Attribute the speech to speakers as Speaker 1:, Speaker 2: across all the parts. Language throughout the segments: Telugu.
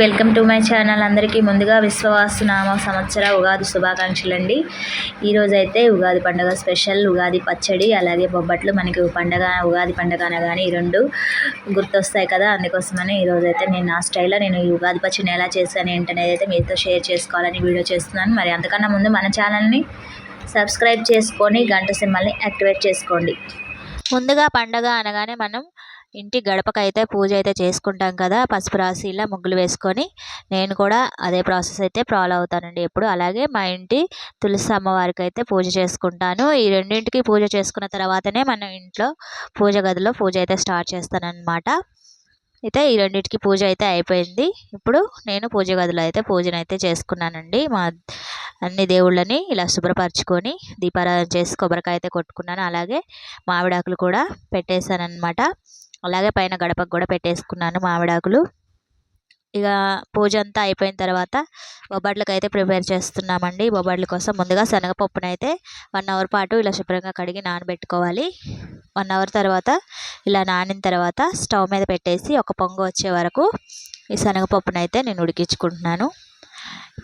Speaker 1: Welcome to my channel. అందరికీ ముందుగా విశ్వవాసనామ సంవత్సర ఉగాది శుభాకాంక్షలు అండి ఈరోజైతే అయితే ఉగాది పండుగ స్పెషల్. ఉగాది పచ్చడి అలాగే బొబ్బట్లు. మనకి పండగ ఉగాది పండగ అనగానే ఈ రెండు గుర్తొస్తాయి కదా. అందుకోసమని ఈరోజు అయితే నేను నా స్టైల్లో నేను ఈ ఉగాది పచ్చడిని ఎలా చేశాను ఏంటనేది అయితే మీతో షేర్ చేసుకోవాలని వీడియో చేస్తున్నాను. మరి అంతకన్నా ముందు మన ఛానల్ని సబ్స్క్రైబ్ చేసుకొని గంట సింబల్ని యాక్టివేట్ చేసుకోండి.
Speaker 2: ముందుగా పండగ అనగానే మనం ఇంటి గడపకైతే పూజ అయితే చేసుకుంటాం కదా పసుపు రాసి ఇలా ముగ్గులు వేసుకొని నేను కూడా అదే ప్రాసెస్ అయితే ఫాలో అవుతానండి ఎప్పుడు. అలాగే మా ఇంటి తులసి అమ్మవారికి అయితే పూజ చేసుకుంటాను. ఈ రెండింటికి పూజ చేసుకున్న తర్వాతనే మనం ఇంట్లో పూజ గదిలో పూజ అయితే స్టార్ట్ చేస్తానన్నమాట. అయితే ఈ రెండింటికి పూజ అయితే అయిపోయింది. ఇప్పుడు నేను పూజ గదిలో అయితే పూజను అయితే చేసుకున్నానండి. మా అన్ని దేవుళ్ళని ఇలా శుభ్రపరచుకొని దీపారాధన చేసి కొబ్బరికాయ అయితే కొట్టుకున్నాను. అలాగే మామిడాకులు కూడా పెట్టేశాను అనమాట అలాగే పైన గడపకు కూడా పెట్టేసుకున్నాను మామిడాకులు. ఇక పూజ అంతా అయిపోయిన తర్వాత బొబ్బట్లకు అయితే ప్రిపేర్ చేస్తున్నామండి. బొబ్బట్ల కోసం ముందుగా శనగపప్పును అయితే వన్ అవర్ పాటు ఇలా శుభ్రంగా కడిగి నానబెట్టుకోవాలి. వన్ అవర్ తర్వాత ఇలా నానిన తర్వాత స్టవ్ మీద పెట్టేసి ఒక పొంగు వచ్చే వరకు ఈ శనగపప్పునైతే నేను ఉడికించుకుంటున్నాను.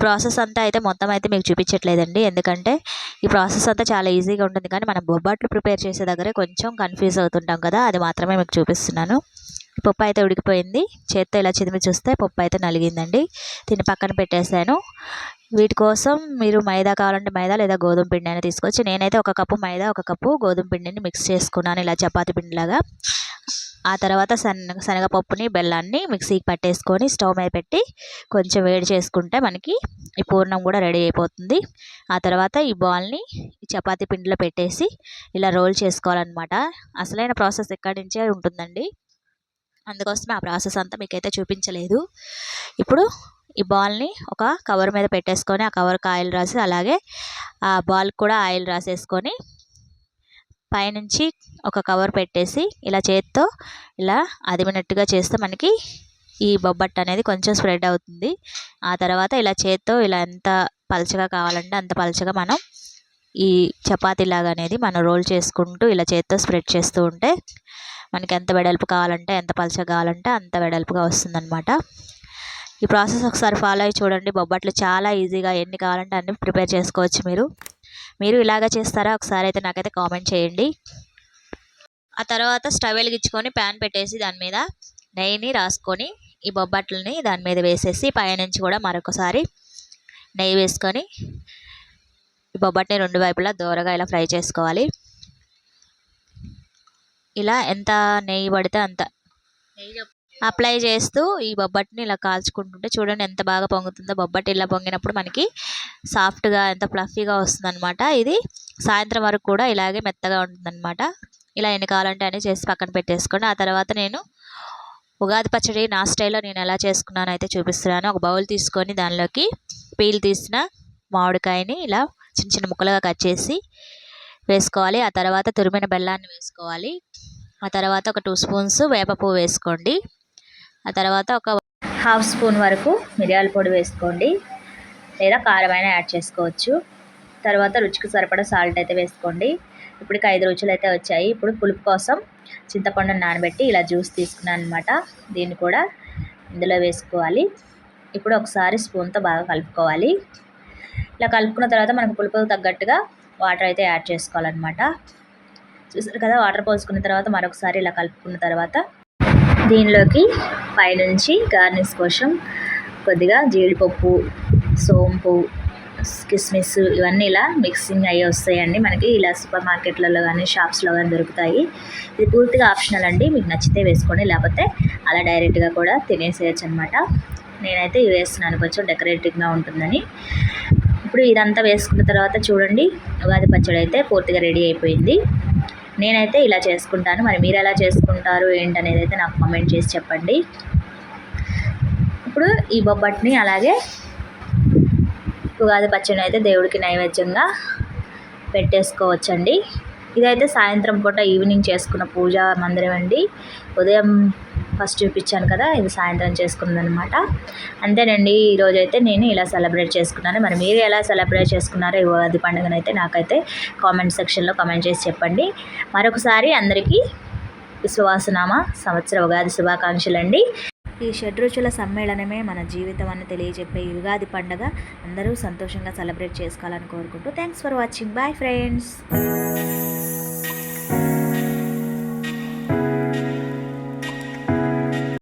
Speaker 2: ప్రాసెస్ అంతా అయితే మొత్తం అయితే మీకు చూపించట్లేదండి. ఎందుకంటే ఈ ప్రాసెస్ అంతా చాలా ఈజీగా ఉంటుంది. కానీ మనం బొబ్బట్లు ప్రిపేర్ చేసే దగ్గరే కొంచెం కన్ఫ్యూజ్ అవుతుంటాం కదా అది మాత్రమే మీకు చూపిస్తున్నాను. పప్పు అయితే ఉడికిపోయింది. చేత్తో ఇలా చిదిమి చూస్తే పప్పు అయితే నలిగిందండి. దీన్ని పక్కన పెట్టేశాను. వీటి కోసం మీరు మైదా కావాలంటే మైదా లేదా గోధుమ పిండి అయినా తీసుకోవచ్చు. నేనైతే ఒక కప్పు మైదా ఒక కప్పు గోధుమ పిండిని మిక్స్ చేసుకున్నాను ఇలా చపాతి పిండిలాగా. ఆ తర్వాత శనగ శనగపప్పుని బెల్లాన్ని మిక్సీకి పట్టేసుకొని స్టవ్ మీద పెట్టి కొంచెం వేడి చేసుకుంటే మనకి ఈ పూర్ణం కూడా రెడీ అయిపోతుంది. ఆ తర్వాత ఈ బాల్ని ఈ చపాతీ పిండిలో పెట్టేసి ఇలా రోల్ చేసుకోవాలన్నమాట. అసలైన ప్రాసెస్ ఎక్కడి నుంచే ఉంటుందండి? అందుకోసమే ఆ ప్రాసెస్ అంతా మీకైతే చూపించలేదు. ఇప్పుడు ఈ బాల్ని ఒక కవర్ మీద పెట్టేసుకొని ఆ కవర్కి ఆయిల్ రాసి అలాగే ఆ బాల్ కూడా ఆయిల్ రాసేసుకొని పైనుంచి ఒక కవర్ పెట్టేసి ఇలా చేత్తో ఇలా అదిమినట్టుగా చేస్తే మనకి ఈ బొబ్బట్టు అనేది కొంచెం స్ప్రెడ్ అవుతుంది. ఆ తర్వాత ఇలా చేత్తో ఇలా ఎంత పలచగా కావాలంటే అంత పలచగా మనం ఈ చపాతీలాగా అనేది మనం రోల్ చేసుకుంటూ ఇలా చేత్తో స్ప్రెడ్ చేస్తూ ఉంటే మనకి ఎంత వెడల్పు కావాలంటే ఎంత పలచగా కావాలంటే అంత వెడల్పుగా వస్తుందన్నమాట. ఈ ప్రాసెస్ ఒకసారి ఫాలో అయ్యి చూడండి. బొబ్బట్లు చాలా ఈజీగా ఎన్ని కావాలంటే అన్ని ప్రిపేర్ చేసుకోవచ్చు మీరు. మీరు ఇలాగ చేస్తారా? ఒకసారి అయితే నాకైతే కామెంట్ చేయండి. ఆ తర్వాత స్టవ్ వెలిగించుకొని ప్యాన్ పెట్టేసి దాని మీద నెయ్యిని రాసుకొని ఈ బొబ్బట్లని దాని మీద వేసేసి పైనుంచి కూడా మరొకసారి నెయ్యి వేసుకొని ఈ బొబ్బట్ని రెండు వైపులా దూరగా ఇలా ఫ్రై చేసుకోవాలి. ఇలా ఎంత నెయ్యి పడితే అంత. నెయ్యి అప్లై చేస్తూ ఈ బొబ్బట్ని ఇలా కాల్చుకుంటుంటే చూడండి ఎంత బాగా పొంగుతుందో. బొబ్బట్టు ఇలా పొంగినప్పుడు మనకి సాఫ్ట్గా ఎంత ఫ్లఫీగా వస్తుందన్నమాట. ఇది సాయంత్రం వరకు కూడా ఇలాగే మెత్తగా ఉంటుందన్నమాట. ఇలా ఎన్ని కావాలంటే అన్ని చేసి పక్కన పెట్టేసుకోండి. ఆ తర్వాత నేను ఉగాది పచ్చడి నా స్టైల్లో నేను ఎలా చేసుకున్నాను అయితే చూపిస్తున్నాను. ఒక బౌల్ తీసుకొని దానిలోకి పీల్ తీసిన మామిడికాయని ఇలా చిన్న చిన్న ముక్కలుగా కట్ చేసి వేసుకోవాలి. ఆ తర్వాత తురిమిన బెల్లాన్ని వేసుకోవాలి. ఆ తర్వాత ఒక టూ స్పూన్స్ వేప పువ్వు వేసుకోండి. ఆ తర్వాత ఒక
Speaker 1: హాఫ్ స్పూన్ వరకు మిరియాల పొడి వేసుకోండి. లేదా కారమైన యాడ్ చేసుకోవచ్చు. తర్వాత రుచికి సరిపడా సాల్ట్ అయితే వేసుకోండి. ఇప్పటికి ఐదు రుచులు అయితే వచ్చాయి. ఇప్పుడు పులుపు కోసం చింతపండుని నానబెట్టి ఇలా జ్యూస్ తీసుకున్నాను అనమాట దీన్ని కూడా ఇందులో వేసుకోవాలి. ఇప్పుడు ఒకసారి స్పూన్తో బాగా కలుపుకోవాలి. ఇలా కలుపుకున్న తర్వాత మనకు పులుపుకు తగ్గట్టుగా వాటర్ అయితే యాడ్ చేసుకోవాలన్నమాట. చూసారు కదా వాటర్ పోసుకున్న తర్వాత మరొకసారి ఇలా కలుపుకున్న తర్వాత దీనిలోకి పైనుంచి గార్నిష్ కోసం కొద్దిగా జీడిపప్పు సోంపు కిస్మిస్ ఇవన్నీ ఇలా మిక్సింగ్ అయ్యి వస్తాయండి. మనకి ఇలా సూపర్ మార్కెట్లలో కానీ షాప్స్లో కానీ దొరుకుతాయి. ఇది పూర్తిగా ఆప్షనల్ అండి. మీకు నచ్చితే వేసుకోండి. లేకపోతే అలా డైరెక్ట్గా కూడా తినేసేయచ్చు అనమాట నేనైతే ఇవి వేస్తున్నాను. కొంచెం డెకరేటివ్గా ఉంటుందని. ఇప్పుడు ఇదంతా వేసుకున్న తర్వాత చూడండి. ఉగాది పచ్చడి అయితే పూర్తిగా రెడీ అయిపోయింది. నేనైతే ఇలా చేసుకుంటాను. మరి మీరు ఎలా చేసుకుంటారు ఏంటనేది అయితే నాకు కామెంట్ చేసి చెప్పండి. ఇప్పుడు ఈ బొబ్బట్ని అలాగే ఉగాది పచ్చడిని అయితే దేవుడికి నైవేద్యంగా పెట్టేసుకోవచ్చండి. ఇదైతే సాయంత్రం పూట ఈవినింగ్ చేసుకున్న పూజా మందిరం అండి. ఉదయం ఫస్ట్ చూపించాను కదా ఇది సాయంత్రం చేసుకున్నదనమాట అంతేనండి ఈరోజు అయితే నేను ఇలా సెలబ్రేట్ చేసుకున్నాను. మరి మీరు ఎలా సెలబ్రేట్ చేసుకున్నారో ఉగాది పండుగనైతే నాకైతే కామెంట్ సెక్షన్లో కామెంట్ చేసి చెప్పండి. మరొకసారి అందరికీ విశ్వాసనామ సంవత్సర ఉగాది శుభాకాంక్షలు అండి ఈ షడ్రుచుల సమ్మేళనమే మన జీవితం అని తెలియజెప్పే యుగాది ఉగాది పండగ. అందరూ సంతోషంగా సెలబ్రేట్ చేసుకోవాలని కోరుకుంటూ thanks for watching. Bye friends.